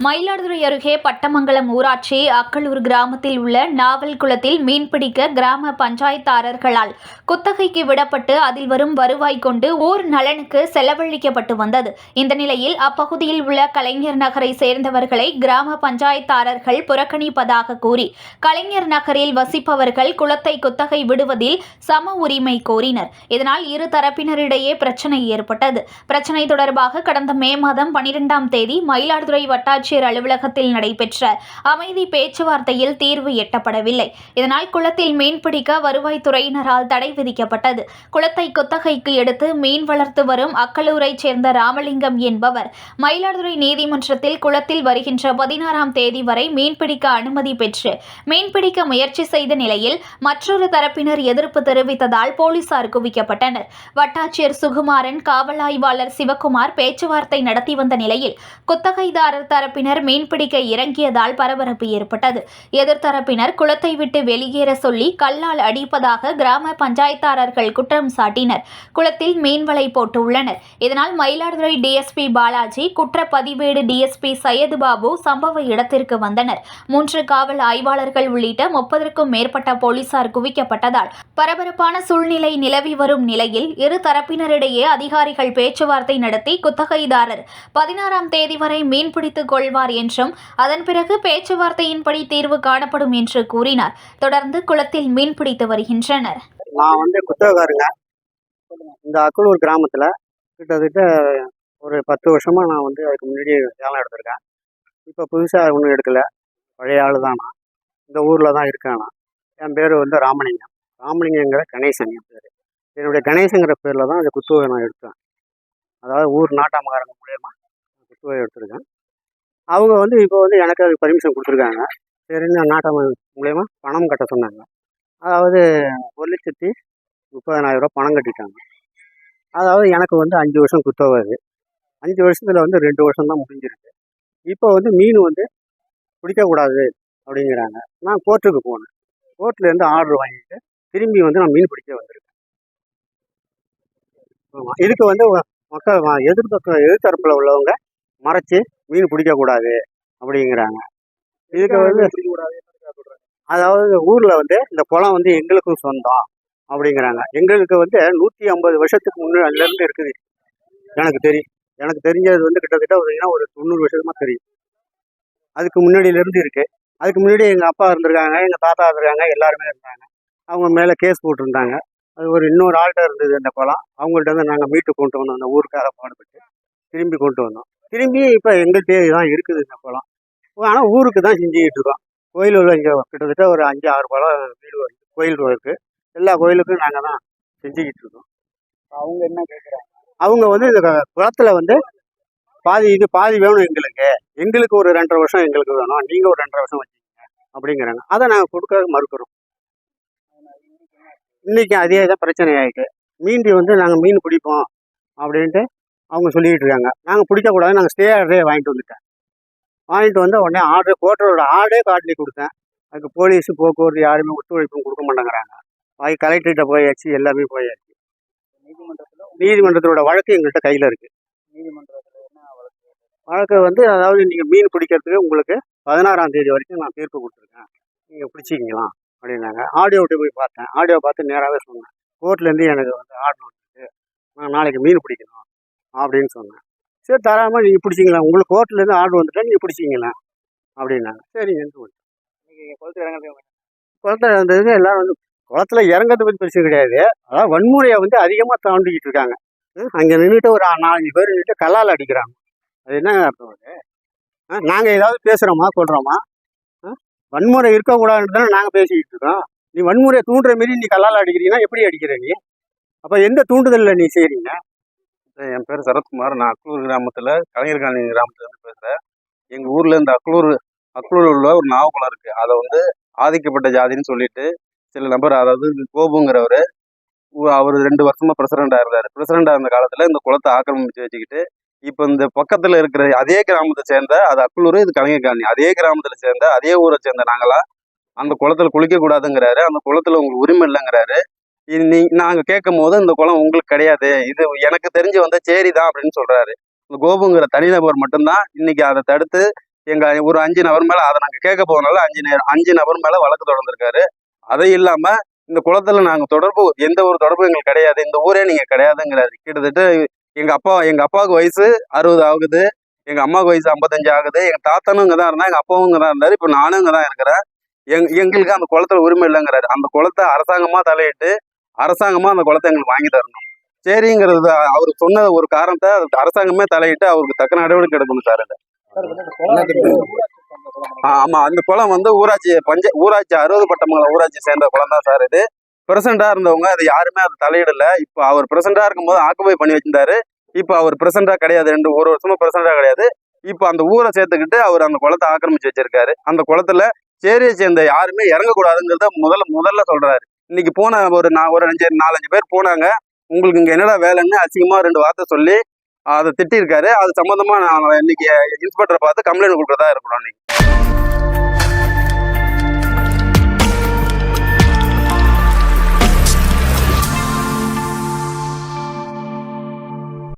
மயிலாடுதுறை அருகே பட்டமங்கலம் ஊராட்சி அக்களூர் கிராமத்தில் உள்ள நாவல் குளத்தில் மீன்பிடிக்க கிராம பஞ்சாயத்தாரர்களால் குத்தகைக்கு விடப்பட்டு அதில் வரும் வருவாய் கொண்டு ஊர் நலனுக்கு செலவழிக்கப்பட்டு வந்தது. இந்த நிலையில் அப்பகுதியில் உள்ள கலைஞர் நகரை சேர்ந்தவர்களை கிராம பஞ்சாயத்தாரர்கள் புறக்கணிப்பதாக கூறி கலைஞர் நகரில் வசிப்பவர்கள் குளத்தை குத்தகை விடுவதில் சம உரிமை கோரினர். இதனால் இரு தரப்பினரிடையே பிரச்சனை ஏற்பட்டது. பிரச்சனை தொடர்பாக கடந்த மே மாதம் பனிரெண்டாம் தேதி மயிலாடுதுறை வட்டாட்சியர் அலுவலகத்தில் நடைபெற்ற அமைதி பேச்சுவார்த்தையில் தீர்வு எட்டப்படவில்லை. இதனால் குளத்தில் மீன்பிடிக்க வருவாய்த்துறையினரால் தடை விதிக்கப்பட்டது. குளத்தை குத்தகைக்கு எடுத்து மீன் வளர்த்து வரும் அக்கலூரைச் சேர்ந்த ராமலிங்கம் என்பவர். மயிலாடுதுறை நீதிமன்றத்தில் குளத்தில் வருகின்ற பதினாறாம் தேதி வரை மீன்பிடிக்க அனுமதி பெற்று மீன்பிடிக்க முயற்சி செய்த நிலையில் மற்றொரு தரப்பினர் எதிர்ப்பு தெரிவித்ததால் போலீசார் குவிக்கப்பட்டனர். வட்டாட்சியர் சுகுமாரன் காவல் ஆய்வாளர் சிவக்குமார் பேச்சுவார்த்தை நடத்தி வந்த நிலையில் குத்தகைதாரர் தரப்பினர் மீன்பிடிக்க இறங்கியதால் பரபரப்பு ஏற்பட்டது. எதிர்த்தரப்பினர் குளத்தை விட்டு வெளியேற சொல்லி கல்லால் அடிப்பதாக கிராம பஞ்சாயத்தாரர்கள் குற்றம் சாட்டினர். குளத்தில் மீன்வலை போட்டு உள்ளனர் இதனால் மயிலாடுதுறை டிஎஸ்பி பாலாஜி குற்றப்பதிவேடு டிஎஸ்பி சையது பாபு சம்பவ இடத்திற்கு வந்தனர். மூன்று காவல் ஆய்வாளர்கள் உள்ளிட்ட முப்பதற்கும் மேற்பட்ட போலீசார் குவிக்கப்பட்டதால் பரபரப்பான சூழ்நிலை நிலவி வரும் நிலையில் இரு தரப்பினரிடையே அதிகாரிகள் பேச்சுவார்த்தை நடத்தி குத்தகைதாரர் பதினாறாம் தேதி வரை மீன்பிடித்துக் கொள்வார் என்றும் அதன் பிறகு பேச்சுவார்த்தையின்படி தீர்வு காணப்படும் என்று கூறினார். தொடர்ந்து குளத்தில் மீன்பிடித்து வருகின்றனர். நான் வந்து குத்தகக்காரங்க இந்த அக்குளூர் கிராமத்தில் கிட்டத்தட்ட ஒரு பத்து வருஷமாக நான் வந்து அதுக்கு முன்னாடி வேலை எடுத்திருக்கேன். இப்போ புதுசாக ஒன்றும் எடுக்கலை. பழைய ஆள் தான் நான். இந்த ஊரில் தான் இருக்கேன் நான். என் பேர் வந்து ராமலிங்கம். ராமலிங்கங்கிற கணேசன் என் பேர். என்னுடைய கணேசங்கிற பேரில் தான் இந்த குத்துவை நான் எடுத்தேன். அதாவது ஊர் நாட்டாமக்காரங்க மூலயமா குத்துவை எடுத்திருக்கேன். அவங்க வந்து இப்போ வந்து எனக்கு அதுக்கு பர்மிஷன் கொடுத்துருக்காங்க. சரின்னு நாட்டாம மூலயமா பணம் கட்ட சொன்னாங்க. அதாவது ஒரு லட்சத்தி முப்பதனாயிரம் ரூபா பணம் கட்டிட்டாங்க. அதாவது எனக்கு வந்து அஞ்சு வருஷம் குத்தவாது அஞ்சு வருஷத்தில் வந்து ரெண்டு வருஷம் தான் முடிஞ்சிருக்கு. இப்போ வந்து மீன் வந்து பிடிக்கக்கூடாது அப்படிங்கிறாங்க. நான் கோர்ட்டுக்கு போனேன். கோர்ட்லேருந்து ஆர்டர் வாங்கிட்டு திரும்பி வந்து நான் மீன் பிடிக்க வந்திருக்கேன். ஆமாம் இதுக்கு வந்து மக்கள் வ- எதிர்த்தரப்பில் உள்ளவங்க மறைச்சு மீன் பிடிக்கக்கூடாது அப்படிங்கிறாங்க. இதுக்கு வந்து அதாவது ஊரில் வந்து இந்த குளம் வந்து எங்களுக்கும் சொந்தம் அப்படிங்கிறாங்க. எங்களுக்கு வந்து நூற்றி ஐம்பது வருஷத்துக்கு முன்னாடிலேருந்து இருக்குது. எனக்கு தெரியும் எனக்கு தெரிஞ்சது வந்து கிட்டத்தட்ட ஒரு ஏன்னா ஒரு தொண்ணூறு வருஷமா தெரியும். அதுக்கு முன்னாடியிலேருந்து இருக்குது அதுக்கு முன்னாடி எங்கள் அப்பா இருந்திருக்காங்க எங்கள் தாத்தா இருந்திருக்காங்க எல்லாருமே இருந்தாங்க. அவங்க மேலே கேஸ் போட்டிருந்தாங்க. அது ஒரு இன்னொரு ஆள்கிட்ட இருந்தது அந்த குளம். அவங்கள்ட்ட வந்து நாங்கள் மீட்டு கொண்டு வந்தோம். அந்த ஊருக்காக பாடுபட்டு திரும்பி கொண்டு வந்தோம். திரும்பி இப்போ எங்கள்கிட்ட தான் இருக்குது இந்த குளம். ஆனால் ஊருக்கு தான் செஞ்சுக்கிட்டு இருக்கோம். கோயில் உள்ள இங்கே கிட்டத்தட்ட ஒரு அஞ்சு ஆறு குளம் வீடு வருது கோயில் இருக்கு. எல்லா கோயிலுக்கும் நாங்கள் தான் செஞ்சுக்கிட்டு இருக்கோம். அவங்க என்ன கேட்குறாங்க அவங்க வந்து இந்த குளத்துல வந்து பாதி இது பாதி வேணும் எங்களுக்கு. எங்களுக்கு ஒரு ரெண்டரை வருஷம் எங்களுக்கு வேணும். நீங்க ஒரு ரெண்டரை வருஷம் வச்சுக்கோங்க அப்படிங்கிறாங்க. அதை நாங்கள் கொடுக்க மறுக்கிறோம். இன்னைக்கு அதே தான் பிரச்சனை ஆயிட்டு. மீன்டி வந்து நாங்கள் மீன் பிடிப்போம் அப்படின்ட்டு அவங்க சொல்லிக்கிட்டு இருக்காங்க. நாங்கள் பிடிக்கக்கூடாது நாங்கள் ஸ்டே ஆர்டரே வாங்கிட்டு வந்துட்டேன். வாங்கிட்டு வந்து உடனே ஆர்டர் கோர்ட்டரோட ஆர்டரே காட்டி கொடுத்தேன். அதுக்கு போலீஸ் போக்குவரத்து யாருமே ஒத்துழைப்பும் கொடுக்க மாட்டேங்கிறாங்க. வாங்கி கலெக்டர்கிட்ட போயாச்சு எல்லாமே போயாச்சு. நீதிமன்றத்துல நீதிமன்றத்தோட வழக்கு எங்கள்கிட்ட கையில் இருக்கு. நீதிமன்றத்துல என்ன வழக்கு? வழக்கு வந்து அதாவது நீங்கள் மீன் பிடிக்கிறதுக்கு உங்களுக்கு பதினாறாம் தேதி வரைக்கும் நான் தீர்ப்பு கொடுத்துருக்கேன். நீங்கள் பிடிச்சிக்கலாம் அப்படின்னாங்க. ஆடியோ விட்டு போய் பார்த்தேன். ஆடியோ பார்த்து நேராகவே சொன்னேன். கோர்ட்லேருந்து எனக்கு வந்து ஆர்டர் வந்துருக்கு. நான் நாளைக்கு மீன் பிடிக்கணும். அப்படின்னு சொன்னேன். சரி தராமல் நீங்கள் பிடிச்சிங்களா உங்களுக்கு கோர்ட்லேருந்து ஆர்டர் வந்துட்டா நீங்கள் பிடிச்சிங்களா அப்படின்னாங்க இறங்குறது குளத்துல இருந்தது எல்லாரும் வந்து குளத்துல இறங்கிறத பற்றி பிரச்சனை கிடையாது. அதாவது வன்முறையை வந்து அதிகமாக தாண்டிக்கிட்டு இருக்காங்க. அங்கே நின்றுட்டு ஒரு நாலஞ்சு பேர் நின்றுட்டு கல்லால் அடிக்கிறாங்க. அது என்ன அர்த்தம் அது? நாங்கள் ஏதாவது பேசுகிறோமா சொல்கிறோமா வன்முறை இருக்கக்கூடாதுன்னு தானே நாங்கள் பேசிக்கிட்டு இருக்கோம். நீ வன்முறையை தூண்டுற மாரி நீ கல்லால் அடிக்கிறீங்கன்னா எப்படி அடிக்கிற நீ? அப்போ எந்த தூண்டுதலில் நீ செய்கிறீங்க என் பேர் சரத்குமார். நான் அக்லூர் கிராமத்தில் கலைஞர் காலனி கிராமத்துலேருந்து பேசுகிறேன் எங்கள் ஊரில் இந்த அக்லூர் அக்லூரில் உள்ள ஒரு நாவக்குளம் இருக்குது அதை வந்து ஆதிக்கப்பட்ட ஜாதின்னு சொல்லிட்டு சில நபர் அதாவது கோபுங்கிறவர் அவர் ரெண்டு வருஷமா பிரசிடண்டாக இருந்தார் பிரசிடண்டாக இருந்த காலத்தில் இந்த குளத்தை ஆக்கிரமிச்சு வச்சுக்கிட்டு இப்போ இந்த பக்கத்தில் இருக்கிற அதே கிராமத்தை சேர்ந்த அது அக்லூர் இது கலைஞர் காலனி. அதே கிராமத்தில் சேர்ந்த அதே ஊரை சேர்ந்த நாங்களாம் அந்த குளத்துல குளிக்கக்கூடாதுங்கிறாரு. அந்த குளத்துல உங்களுக்கு உரிமை இல்லைங்கிறாரு. இது நீ நாங்கள் கேட்கும் போது இந்த குளம் உங்களுக்கு கிடையாது. இது எனக்கு தெரிஞ்சு வந்த சேரி தான் அப்படின்னு சொல்கிறாரு இந்த கோபுங்கிற தனிநபர் மட்டும்தான் இன்னைக்கு அதை தடுத்து எங்கள் ஒரு அஞ்சு நபர் மேலே அதை நாங்கள் கேட்க போகிறனால அஞ்சு நேரம் அஞ்சு நபர் மேலே வழக்கு தொடர்ந்துருக்காரு. அதை இல்லாமல் இந்த குளத்துல நாங்க தொடர்பு எந்த ஒரு தொடர்பும் எங்களுக்கு கிடையாது. இந்த ஊரே நீங்க கிடையாதுங்கிறாரு. கிட்டத்தட்ட எங்க அப்பா எங்க அப்பாவுக்கு வயசு அறுபது ஆகுது. எங்க அம்மாவுக்கு வயசு ஐம்பத்தஞ்சு ஆகுது. எங்க தாத்தானும் இங்க தான் இருந்தா எங்க அப்பாவும் இங்க தான் இருந்தாரு. இப்ப நானும் இங்க தான் இருக்கிறேன். எங் எங்களுக்கு அந்த குளத்துல உரிமை இல்லைங்கிறாரு. அந்த குளத்தை அரசாங்கமா தலையிட்டு அரசாங்கமா அந்த குளத்தை எங்களுக்கு வாங்கி தரணும். சரிங்கிறது அவர் சொன்ன ஒரு காரணத்தை அரசாங்கமே தலையிட்டு அவருக்கு தக்க நடவடிக்கை எடுக்கணும் சார் இது. ஆமா. அந்த குளம் வந்து ஊராட்சி பஞ்ச ஊராட்சி அறுபது பட்டமங்கலம் ஊராட்சி சேர்ந்த குளம் தான் சார் இது. பிரசண்டா இருந்தவங்க அது யாருமே அது தலையிடல. இப்போ அவர் பிரசண்டா இருக்கும்போது ஆக்குபை பண்ணி வச்சிருந்தாரு. இப்போ அவர் பிரசண்டா கிடையாது. ரெண்டு ஒரு வருஷமா பிரசண்டா கிடையாது. இப்போ அந்த ஊரை சேர்த்துக்கிட்டு அவர் அந்த குளத்தை ஆக்கிரமிச்சு வச்சிருக்காரு. அந்த குளத்துல சேரியை சேர்ந்த யாருமே இறங்கக்கூடாதுங்கிறத முதல்ல முதல்ல சொல்றாரு. இன்னைக்கு போன ஒரு நான் ஒரு அஞ்சு நாலஞ்சு பேர் போனாங்க. உங்களுக்கு இங்கே என்னடா வேலைன்னு அசிங்கமாக ரெண்டு வார்த்தை சொல்லி அதை திட்டிருக்காரு அது சம்மந்தமாக நான் இன்னைக்கு இன்ஸ்பெக்டரை பார்த்து கம்ப்ளைண்ட் கொடுக்குறதா இருக்கிறோம் இன்னைக்கு